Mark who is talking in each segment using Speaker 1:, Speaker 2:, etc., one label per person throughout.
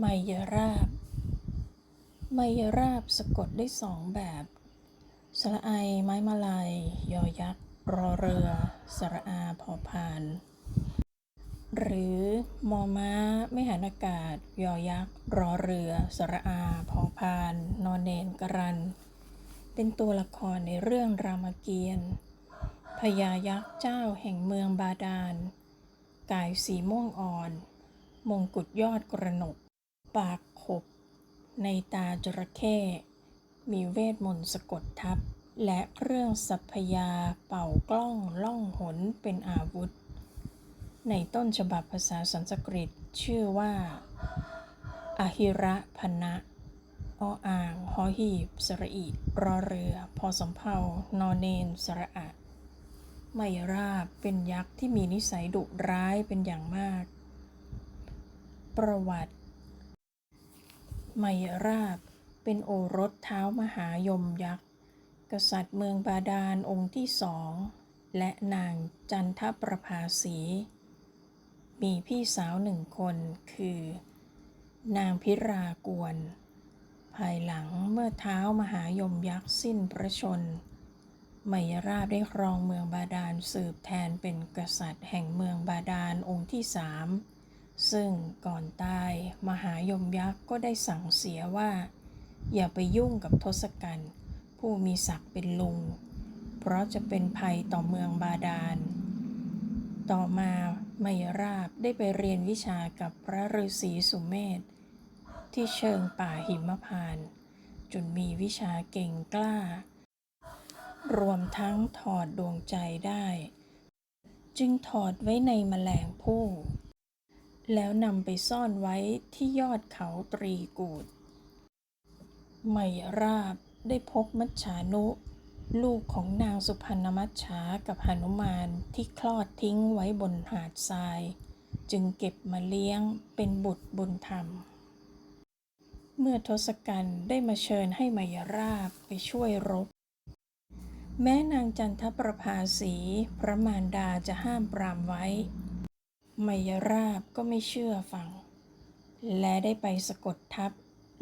Speaker 1: ไมยราบ ไมยราบสะกดได้สองแบบ สระไอไม้มาลาย ยอยักษ์ รอเรือ สระอาพอพาน หรือมอม้า ไม่หันอากาศ ยอยักษ์ รอเรือ สระอาพอพาน นอนเนนกรัน เป็นตัวละครในเรื่องรามเกียรติ์พญายักษ์เจ้าแห่งเมืองบาดาล กายสีม่วงอ่อน มงกุฎยอดกระหนก ปากขบ ในตาจระเข้มีเวทมนต์สะกดทับ และเครื่องสัพยาเป่ากล้องล่องหนเป็นอาวุธ ในต้นฉบับภาษาสันสกฤตชื่อว่าอหิระพนะออ่างหอหีบ สระอิรอเรือ พอสำเภานอนเนนสระอะไมราบเป็นยักษ์ที่มีนิสัยดุร้ายเป็นอย่างมาก ประวัติ ไมราบ เป็นโอรสเท้ามหายมยักษ์ กษัตริย์เมืองบาดาลองค์ที่สอง และนางจันทประภาสี มีพี่สาวหนึ่งคนคือ นางพิรากวน ภายหลังเมื่อเท้ามหายมยักษ์สิ้นพระชนไมยราบได้ครองเมืองบาดาลสืบแทนเป็นกษัตริย์แห่งเมืองบาดาลองค์ที่สาม ซึ่งก่อนตายมหายมยักษ์ก็ได้สั่งเสียว่า อย่าไปยุ่งกับทศกัณฐ์ผู้มีศักดิ์เป็นลุง เพราะจะเป็นภัยต่อเมืองบาดาล ต่อมาไมยราบได้ไปเรียนวิชากับพระฤาษีสุเมธที่เชิงป่าหิมพานจนมีวิชาเก่งกล้า รวมทั้งถอดดวงใจได้ จึงถอดไว้ในแมลงผู้ แล้วนำไปซ่อนไว้ที่ยอดเขาตรีกูดไมยราบได้พบมัจฉานุ ลูกของนางสุพรรณมัจฉากับหนุมานที่คลอดทิ้งไว้บนหาดทราย จึงเก็บมาเลี้ยงเป็นบุตรบุญธรรม เมื่อทศกัณฐ์ได้มาเชิญให้มายราบไปช่วยรบ แม้นางจันทประภาสีพระมารดาจะห้ามปรามไว้ ไมยราบก็ไม่เชื่อฟัง และได้ไปสะกดทัพ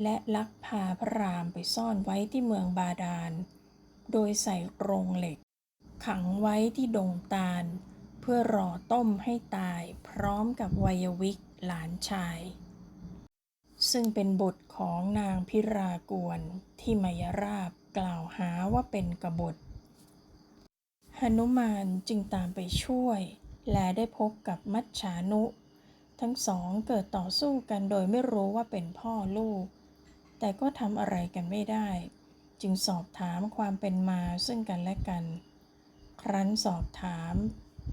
Speaker 1: และลักพาพระรามไปซ่อนไว้ที่เมืองบาดาล โดยใส่กรงเหล็ก ขังไว้ที่ดงตาล เพื่อรอต้มให้ตายพร้อมกับวัยวิกหลานชาย ซึ่งเป็นบุตรของนางพิรากวนที่มยราบกล่าวหาว่าเป็นกบฏหนุมานจึงตามไปช่วย และได้พบกับมัจฉานุ ทั้งสองเกิดต่อสู้กันโดยไม่รู้ว่าเป็นพ่อลูก แต่ก็ทำอะไรกันไม่ได้ จึงสอบถามความเป็นมาซึ่งกันและกัน ครั้นสอบถาม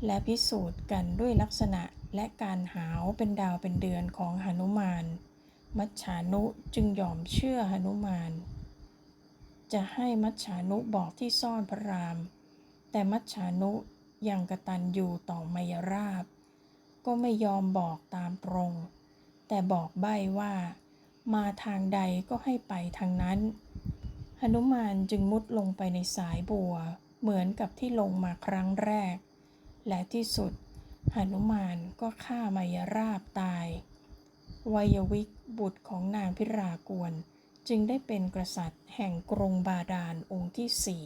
Speaker 1: และพิสูจน์กันด้วยลักษณะและการหาวเป็นดาวเป็นเดือนของหนุมาน มัจฉานุจึงยอมเชื่อหนุมาน จะให้มัจฉานุบอกที่ซ่อนพระราม แต่มัจฉานุ ยังกระตันอยู่ต่อมายราบ ก็ไม่ยอมบอกตามตรง แต่บอกใบ้ว่า มาทางใดก็ให้ไปทางนั้นหนุมานจึงมุดลงไปในสายบัว เหมือนกับที่ลงมาครั้งแรก และที่สุดหนุมานก็ฆ่ามายราบตาย วัยวิกบุตรของนางพิรากวน จึงได้เป็นกษัตริย์แห่งกรุงบาดาลองค์ที่สี่